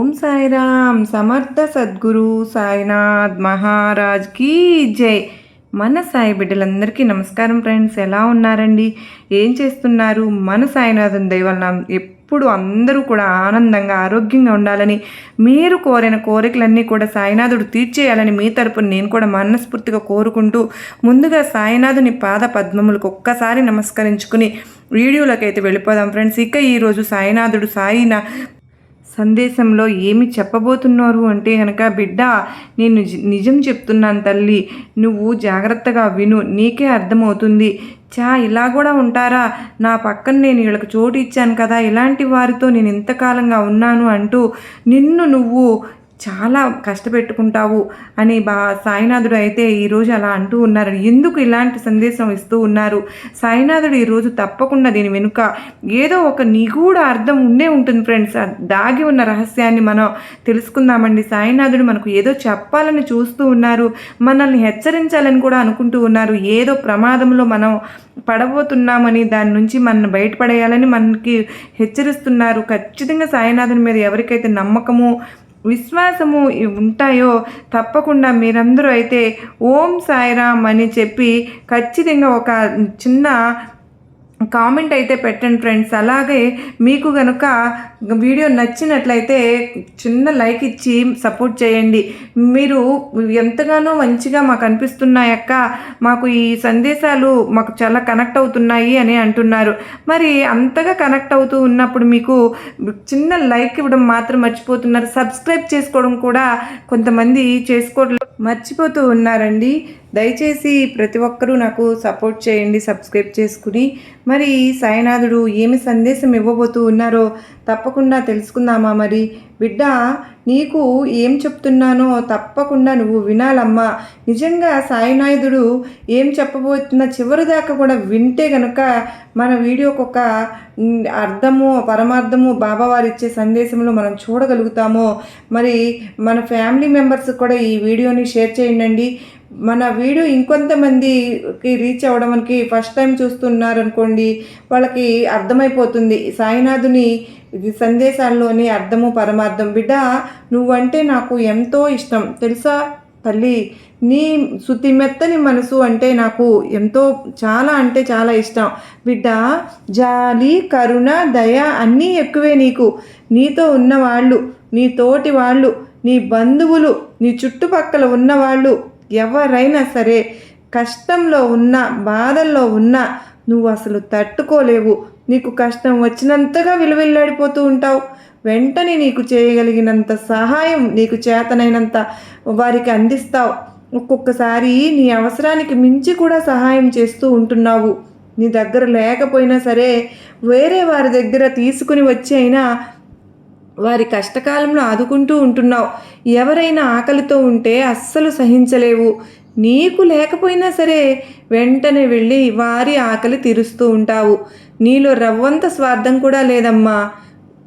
ఓం సాయిరామ్ సమర్థ సద్గురు సాయినాథ్ మహారాజ్ కీ జై. మన సాయి బిడ్డలందరికీ నమస్కారం ఫ్రెండ్స్ ఎలా ఉన్నారండి? ఏం చేస్తున్నారు? మన సాయినాథం దయవల్ల ఎప్పుడు అందరూ కూడా ఆనందంగా ఆరోగ్యంగా ఉండాలని మీరు కోరిన కోరికలన్నీ కూడా సాయినాథుడు తీర్చేయాలని మీ తరపున నేను కూడా మనస్ఫూర్తిగా కోరుకుంటూ ముందుగా సాయినాథుని పాద పద్మములకు ఒక్కసారి నమస్కరించుకుని వీడియోలోకి అయితే వెళ్ళిపోదాం ఫ్రెండ్స్. ఇక ఈరోజు సాయినాథుడు సాయిన సందేశంలో ఏమి చెప్పబోతున్నారు అంటే కనుక బిడ్డ నేను నిజం చెప్తున్నాను తల్లి. నువ్వు జాగ్రత్తగా విను. నీకే అర్థమవుతుంది. చా ఇలా కూడా ఉంటారా? నా పక్కన నేను వీళ్ళకి చోటు ఇచ్చాను కదా. ఇలాంటి వారితో నేను ఇంతకాలంగా ఉన్నాను అంటూ నిన్ను నువ్వు చాలా కష్టపెట్టుకుంటావు అని బా సాయినాథుడు అయితే ఈరోజు అలా అంటూ ఉన్నారు ఎందుకు ఇలాంటి సందేశం ఇస్తూ ఉన్నారు? సాయినాథుడు ఈరోజు తప్పకుండా దీని వెనుక ఏదో ఒక నిగూఢ అర్థం ఉండే ఉంటుంది ఫ్రెండ్స్ దాగి ఉన్న రహస్యాన్ని మనం తెలుసుకుందామండి. సాయినాథుడు మనకు ఏదో చెప్పాలని చూస్తూ ఉన్నారు. మనల్ని హెచ్చరించాలని కూడా అనుకుంటూ ఉన్నారు. ఏదో ప్రమాదంలో మనం పడబోతున్నామని దాని నుంచి మనం బయటపడేయాలని మనకి హెచ్చరిస్తున్నారు. ఖచ్చితంగా సాయినాథుని మీద ఎవరికైతే నమ్మకము విశ్వాసము ఉంటాయో తప్పకుండా మీరందరూ అయితే ఓం సాయిరామ్ అని చెప్పి ఖచ్చితంగా ఒక చిన్న కామెంట్ అయితే పెట్టండి ఫ్రెండ్స్. అలాగే మీకు కనుక వీడియో నచ్చినట్లయితే చిన్న లైక్ ఇచ్చి సపోర్ట్ చేయండి. మీరు ఎంతగానో మంచిగా మాకు అనిపిస్తున్నాయక్క మాకు ఈ సందేశాలు మాకు చాలా కనెక్ట్ అవుతున్నాయి అని అంటున్నారు. మరి అంతగా కనెక్ట్ అవుతూ ఉన్నప్పుడు మీకు చిన్న లైక్ ఇవ్వడం మాత్రం మర్చిపోతున్నారు. సబ్స్క్రైబ్ చేసుకోవడం కూడా కొంతమంది చేసుకోవడం మర్చిపోతూ ఉన్నారండి. దయచేసి ప్రతి ఒక్కరూ నాకు సపోర్ట్ చేయండి సబ్స్క్రైబ్ చేసుకుని. మరి సాయినాథుడు ఏమి సందేశం ఇవ్వబోతూ ఉన్నారో తప్పకుండా తెలుసుకుందామా మరి? బిడ్డ నీకు ఏం చెప్తున్నానో తప్పకుండా నువ్వు వినాలమ్మా. నిజంగా సాయినాయుడు ఏం చెప్పబోతున్న చివరి దాకా కూడా వింటే గనుక మన వీడియోకి ఒక అర్థము పరమార్థము బాబావారు ఇచ్చే సందేశంలో మనం చూడగలుగుతాము. మరి మన ఫ్యామిలీ మెంబర్స్ కూడా ఈ వీడియోని షేర్ చేయండి మన వీడియో ఇంకొంతమందికి రీచ్ అవ్వడానికి ఫస్ట్ టైం చూస్తున్నారు అనుకోండి వాళ్ళకి అర్థమైపోతుంది. సాయినాథుని సందేశాల్లోని అర్థము పరమార్థం. బిడ్డ నువ్వంటే నాకు ఎంతో ఇష్టం. తెలుసా తల్లి? నీ శుతిమెత్తని మనసు అంటే నాకు ఎంతో చాలా అంటే చాలా ఇష్టం. బిడ్డ జాలి కరుణ దయ అన్నీ ఎక్కువే నీకు. నీతో ఉన్నవాళ్ళు నీ తోటి వాళ్ళు నీ బంధువులు నీ చుట్టుపక్కల ఉన్నవాళ్ళు ఎవరైనా సరే కష్టంలో ఉన్న బాధల్లో ఉన్నా నువ్వు అసలు తట్టుకోలేవు. నీకు కష్టం వచ్చినంతగా విలువిల్లాడిపోతూ ఉంటావు. వెంటనే నీకు చేయగలిగినంత సహాయం నీకు చేతనైనంత వారికి అందిస్తావు. ఒక్కొక్కసారి నీ అవసరానికి మించి కూడా సహాయం చేస్తూ ఉంటున్నావు. నీ దగ్గర లేకపోయినా సరే వేరే వారి దగ్గర తీసుకుని వచ్చి అయినా వారి కష్టకాలంలో ఆదుకుంటూ ఉంటున్నావు. ఎవరైనా ఆకలితో ఉంటే అస్సలు సహించలేవు. నీకు లేకపోయినా సరే వెంటనే వెళ్ళి వారి ఆకలి తీరుస్తూ ఉంటావు. నీలో రవ్వంత స్వార్థం కూడా లేదమ్మా.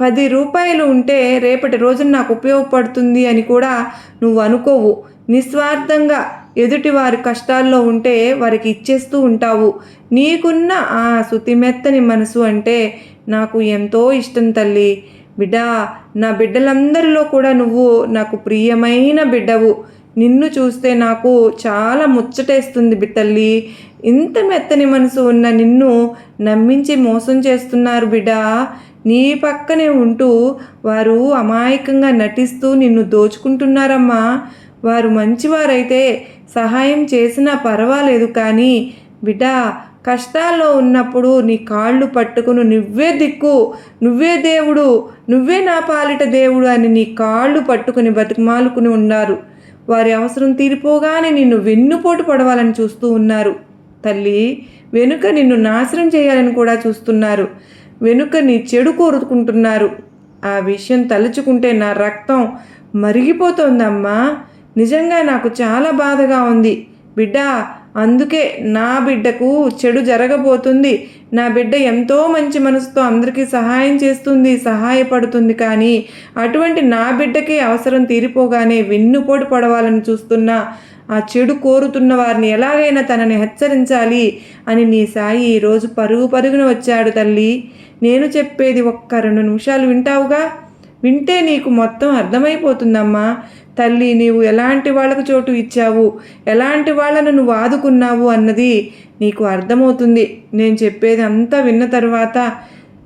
పది రూపాయలు ఉంటే రేపటి రోజున నాకు ఉపయోగపడుతుంది అని కూడా నువ్వు అనుకోవు. నిస్వార్థంగా ఎదుటి వారి కష్టాల్లో ఉంటే వారికి ఇచ్చేస్తూ ఉంటావు. నీకున్న ఆ శుతిమెత్తని మనసు అంటే నాకు ఎంతో ఇష్టం తల్లి. బిడ్డా నా బిడ్డలందరిలో కూడా నువ్వు నాకు ప్రియమైన బిడ్డవు. నిన్ను చూస్తే నాకు చాలా ముచ్చటేస్తుంది బిడ్డల్లి. ఇంత మెత్తని మనసు ఉన్న నిన్ను నమ్మించి మోసం చేస్తున్నారు బిడ్డా. నీ పక్కనే ఉంటూ వారు అమాయకంగా నటిస్తూ నిన్ను దోచుకుంటున్నారమ్మా. వారు మంచివారైతే సహాయం చేసినా పర్వాలేదు కానీ బిడ్డా కష్టాల్లో ఉన్నప్పుడు నీ కాళ్ళు పట్టుకుని నువ్వే దిక్కు నువ్వే దేవుడు నువ్వే నా పాలిట దేవుడు అని నీ కాళ్ళు పట్టుకుని బతికమాలుకుని ఉన్నారు. వారి అవసరం తీరిపోగానే నిన్ను వెన్నుపోటు పడవాలని చూస్తూ ఉన్నారు. తల్లి వెనుక నిన్ను నాశనం చేయాలని కూడా చూస్తున్నారు. వెనుక నీ చెడు కోరుకుంటున్నారు. ఆ విషయం తలుచుకుంటే నా రక్తం మరిగిపోతోందమ్మా. నిజంగా నాకు చాలా బాధగా ఉంది. బిడ్డ అందుకే నా బిడ్డకు చెడు జరగబోతుంది. నా బిడ్డ ఎంతో మంచి మనసుతో అందరికీ సహాయం చేస్తుంది సహాయపడుతుంది కానీ అటువంటి నా బిడ్డకే అవసరం తీరిపోగానే వెన్నుపోటు పడవాలని చూస్తున్నా ఆ చెడు కోరుతున్న వారిని ఎలాగైనా తనని హెచ్చరించాలి అని నీ సాయి ఈరోజు పరుగు పరుగున వచ్చాడు తల్లి. నేను చెప్పేది ఒక్క రెండు నిమిషాలు వింటావుగా? వింటే నీకు మొత్తం అర్థమైపోతుందమ్మా. తల్లి నీవు ఎలాంటి వాళ్ళకు చోటు ఇచ్చావు? ఎలాంటి వాళ్ళను నువ్వు ఆదుకున్నావు అన్నది నీకు అర్థమవుతుంది. నేను చెప్పేది అంతా విన్న తర్వాత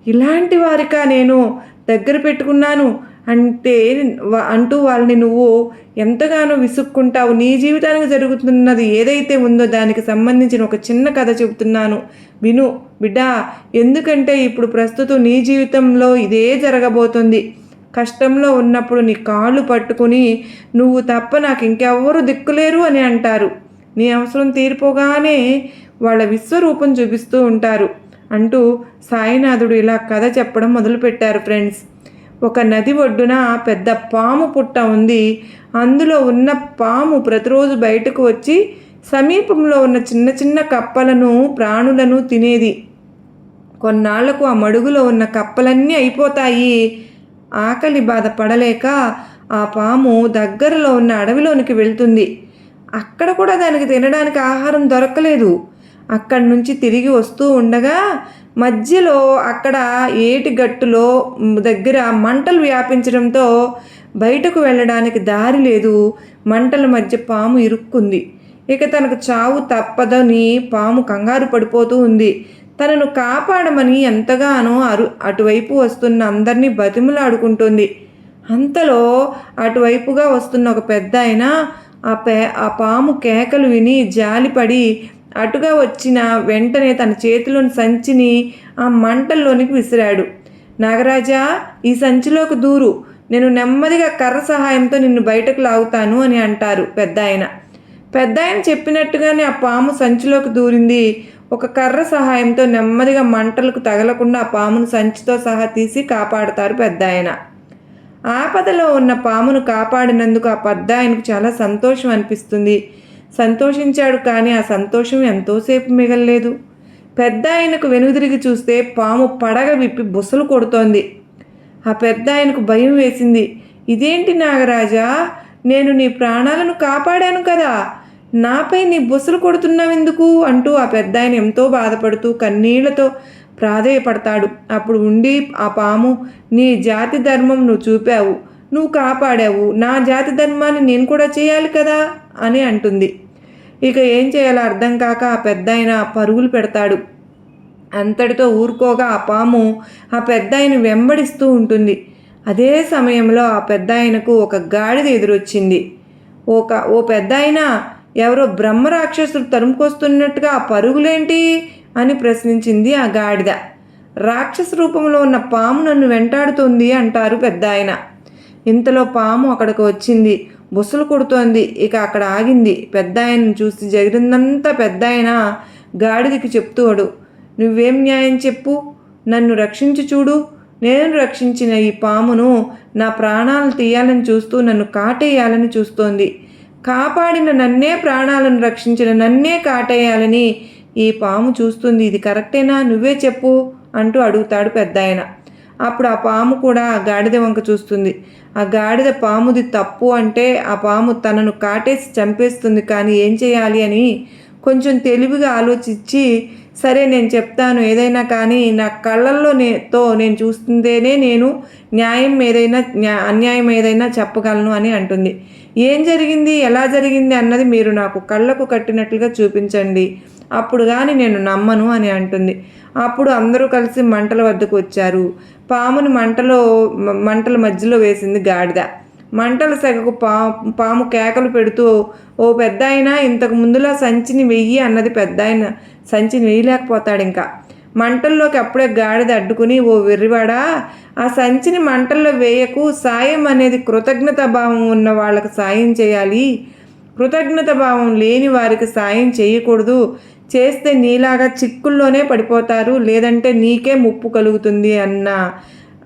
ఇలాంటి వారికా నేను దగ్గర పెట్టుకున్నాను? అంటే అంటూ వాళ్ళని నువ్వు ఎంతగానో విసుక్కుంటావు. నీ జీవితానికి జరుగుతున్నది ఏదైతే ఉందో దానికి సంబంధించిన ఒక చిన్న కథ చెబుతున్నాను. విను బిడ్డా ఎందుకంటే ఇప్పుడు ప్రస్తుతం నీ జీవితంలో ఇదే జరగబోతుంది. కష్టంలో ఉన్నప్పుడు నీ కాళ్ళు పట్టుకుని నువ్వు తప్ప నాకు ఇంకెవ్వరూ దిక్కులేరు అని అంటారు. నీ అవసరం తీరిపోగానే వాళ్ళ విశ్వరూపం చూపిస్తూ ఉంటారు. అంటూ సాయినాథుడు ఇలా కథ చెప్పడం మొదలుపెట్టారు ఫ్రెండ్స్. ఒక నది ఒడ్డున పెద్ద పాము పుట్ట ఉంది. అందులో ఉన్న పాము ప్రతిరోజు బయటకు వచ్చి సమీపంలో ఉన్న చిన్న చిన్న కప్పలను ప్రాణులను తినేది. కొన్నాళ్ళకు ఆ మడుగులో ఉన్న కప్పలన్నీ అయిపోతాయి. ఆకలి బాధ పడలేక ఆ పాము దగ్గరలో ఉన్న అడవిలోనికి వెళ్తుంది. అక్కడ కూడా దానికి తినడానికి ఆహారం దొరకలేదు. అక్కడి నుంచి తిరిగి వస్తూ ఉండగా మధ్యలో అక్కడ ఏటి గట్టులో దగ్గర మంటలు వ్యాపించడంతో బయటకు వెళ్ళడానికి దారి లేదు. మంటల మధ్య పాము ఇరుక్కుంది. ఇక తనకు చావు తప్పదని పాము కంగారు పడిపోతూ ఉంది. తనను కాపాడమని ఎంతగానో అరు అటువైపు వస్తున్న అందరినీ బతిమలాడుకుంటుంది. అంతలో అటువైపుగా వస్తున్న ఒక పెద్ద ఆయన ఆ పే ఆ పాము కేకలు విని జాలిపడి అటుగా వచ్చిన వెంటనే తన చేతిలోని సంచిని ఆ మంటల్లోనికి విసిరాడు. నాగరాజా ఈ సంచిలోకి దూరు. నేను నెమ్మదిగా కర్ర సహాయంతో నిన్ను బయటకు లాగుతాను అని అంటారు పెద్ద ఆయన పెద్ద ఆయన చెప్పినట్టుగానే ఆ పాము సంచిలోకి దూరింది. ఒక కర్ర సహాయంతో నెమ్మదిగా మంటలకు తగలకుండా ఆ పామును సంచితో సహా తీసి కాపాడతారు పెద్ద ఆయన ఆపదలో ఉన్న పామును కాపాడినందుకు ఆ పెద్ద ఆయనకు చాలా సంతోషం అనిపిస్తుంది. సంతోషించాడు కానీ ఆ సంతోషం ఎంతోసేపు మిగలలేదు. పెద్ద ఆయనకు వెనుదిరిగి చూస్తే పాము పడగ విప్పి బుసలు కొడుతోంది. ఆ పెద్ద ఆయనకు భయం వేసింది. ఇదేంటి నాగరాజా? నేను నీ ప్రాణాలను కాపాడాను కదా. నాపై నీ బుసలు కొడుతున్నావెందుకు? అంటూ ఆ పెద్ద ఆయన ఎంతో బాధపడుతూ కన్నీళ్ళతో ప్రాధేయపడతాడు. అప్పుడు ఉండి ఆ పాము నీ జాతి ధర్మం నువ్వు చూపావు. నువ్వు కాపాడావు. నా జాతి ధర్మాన్ని నేను కూడా చేయాలి కదా? అని అంటుంది. ఇక ఏం చేయాలో అర్థం కాక ఆ పెద్ద ఆయన పరుగులు పెడతాడు. అంతటితో ఊరుకోగా ఆ పాము ఆ పెద్ద ఆయన వెంబడిస్తూ ఉంటుంది. అదే సమయంలో ఆ పెద్ద ఆయనకు ఒక గాడిద ఎదురొచ్చింది. ఒక ఓ పెద్ద ఆయన ఎవరో బ్రహ్మ రాక్షసులు తరుముకొస్తున్నట్టుగా ఆ పరుగులేంటి అని ప్రశ్నించింది ఆ గాడిద. రాక్షస రూపంలో ఉన్న పాము నన్ను వెంటాడుతుంది అంటారు పెద్ద ఆయన ఇంతలో పాము అక్కడికి వచ్చింది. బుసలు కొడుతోంది. ఇక అక్కడ ఆగింది. పెద్ద ఆయనను చూసి జరిగిందంతా పెద్ద ఆయన గాడిదకి చెప్తూడు. నువ్వేం న్యాయం చెప్పు? నన్ను రక్షించి చూడు. నేను రక్షించిన ఈ పామును నా ప్రాణాలు తీయాలని చూస్తూ నన్ను కాటేయాలని చూస్తోంది. కాపాడిన నన్నే ప్రాణాలను రక్షించిన నన్నే కాటేయాలని ఈ పాము చూస్తుంది. ఇది కరెక్టేనా? నువ్వే చెప్పు అంటూ అడుగుతాడు పెద్దాయన. అప్పుడు ఆ పాము కూడా ఆ గాడిద వంక చూస్తుంది. ఆ గాడిద పాముది తప్పు అంటే ఆ పాము తనను కాటేసి చంపేస్తుంది. కానీ ఏం చేయాలి అని కొంచెం తెలివిగా ఆలోచించి సరే నేను చెప్తాను. ఏదైనా కానీ నా కళ్ళల్లో నే తో నేను చూస్తుంటేనే నేను న్యాయం ఏదైనా అన్యాయం ఏదైనా చెప్పగలను అని అంటుంది. ఏం జరిగింది? ఎలా జరిగింది? అన్నది మీరు నాకు కళ్ళకు కట్టినట్లుగా చూపించండి. అప్పుడు కానీ నేను నమ్మను అని అంటుంది. అప్పుడు అందరూ కలిసి మంటల వద్దకు వచ్చారు. పాముని మంటలో మంటల మధ్యలో వేసింది గాడిద. మంటల సెగకు పా పాము కేకలు పెడుతూ ఓ పెద్ద ఆయన ఇంతకు ముందులా సంచిని వెయ్యి అన్నది పెద్ద ఆయన సంచి నీయలేకపోతాడు ఇంకా మంటల్లోకి అప్పుడే గాడిద అడ్డుకుని ఓ వెర్రివాడా ఆ సంచిని మంటల్లో వేయకు. సాయం అనేది కృతజ్ఞత భావం ఉన్న వాళ్ళకు సాయం చేయాలి. కృతజ్ఞత భావం లేని వారికి సాయం చేయకూడదు. చేస్తే నీలాగా చిక్కుల్లోనే పడిపోతారు. లేదంటే నీకే ముప్పు కలుగుతుంది అన్న.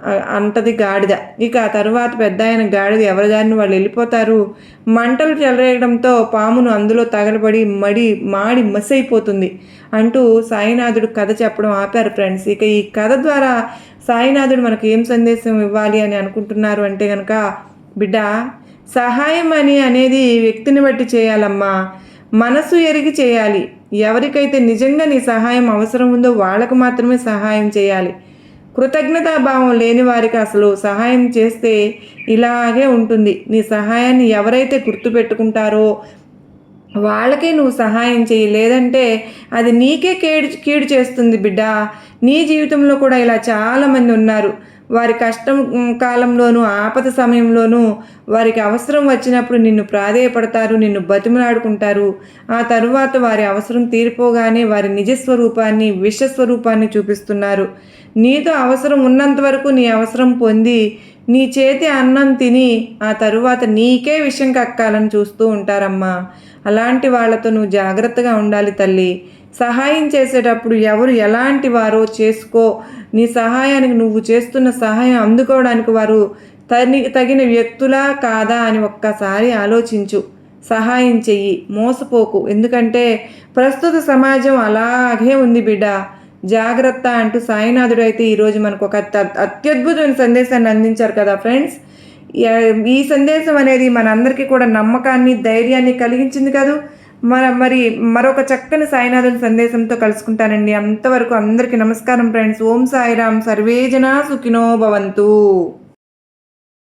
అంటది గాడిద. ఇక ఆ తరువాత పెద్ద ఆయన గాడిద ఎవరిదారిని వాళ్ళు వెళ్ళిపోతారు? మంటలు చెలరేయడంతో పామును అందులో తగలబడి మడి మాడి మసైపోతుంది అంటూ సాయినాథుడు కథ చెప్పడం ఆపారు ఫ్రెండ్స్. ఇక ఈ కథ ద్వారా సాయినాథుడు మనకు ఏం సందేశం ఇవ్వాలి అని అనుకుంటున్నారు అంటే కనుక బిడ్డ సహాయం అని అనేది వ్యక్తిని బట్టి చేయాలమ్మా. మనసు ఎరిగి చేయాలి. ఎవరికైతే నిజంగా నీ సహాయం అవసరం ఉందో వాళ్ళకు మాత్రమే సహాయం చేయాలి. కృతజ్ఞతాభావం లేని వారికి అసలు సహాయం చేస్తే ఇలాగే ఉంటుంది. నీ సహాయాన్ని ఎవరైతే గుర్తుపెట్టుకుంటారో వాళ్ళకే నువ్వు సహాయం చెయ్యి. లేదంటే అది నీకే కేడు కీడు చేస్తుంది బిడ్డ. నీ జీవితంలో కూడా ఇలా చాలామంది ఉన్నారు. వారి కష్టం కాలంలోనూ ఆపద సమయంలోనూ వారికి అవసరం వచ్చినప్పుడు నిన్ను ప్రాధేయపడతారు నిన్ను బతిమలాడుకుంటారు. ఆ తరువాత వారి అవసరం తీరిపోగానే వారి నిజస్వరూపాన్ని విశ్వస్వరూపాన్ని చూపిస్తున్నారు. నీతో అవసరం ఉన్నంత వరకు నీ అవసరం పొంది నీ చేతి అన్నం తిని ఆ తరువాత నీకే విషయం కక్కాలని చూస్తూ ఉంటారమ్మా. అలాంటి వాళ్ళతో నువ్వు జాగ్రత్తగా ఉండాలి తల్లి. సహాయం చేసేటప్పుడు ఎవరు ఎలాంటి వారో చేసుకో. నీ సహాయానికి నువ్వు చేస్తున్న సహాయం అందుకోవడానికి వారు తని తగిన వ్యక్తులా కాదా అని ఒక్కసారి ఆలోచించు. సహాయం చెయ్యి మోసపోకు. ఎందుకంటే ప్రస్తుత సమాజం అలాగే ఉంది బిడ్డ. జాగ్రత్త అంటూ సాయినాథుడు అయితే ఈరోజు మనకు ఒక అత్యద్భుతమైన సందేశాన్ని అందించారు కదా ఫ్రెండ్స్. ఈ- సందేశం అనేది మనందరికీ కూడా నమ్మకాన్ని ధైర్యాన్ని కలిగించింది కదా. మన మరి మరొక చక్కని సాయినాథుని సందేశంతో కలుసుకుంటానండి. అంతవరకు అందరికీ నమస్కారం ఫ్రెండ్స్. ఓం సాయిరామ్. సర్వేజన సుఖినో భవంతు.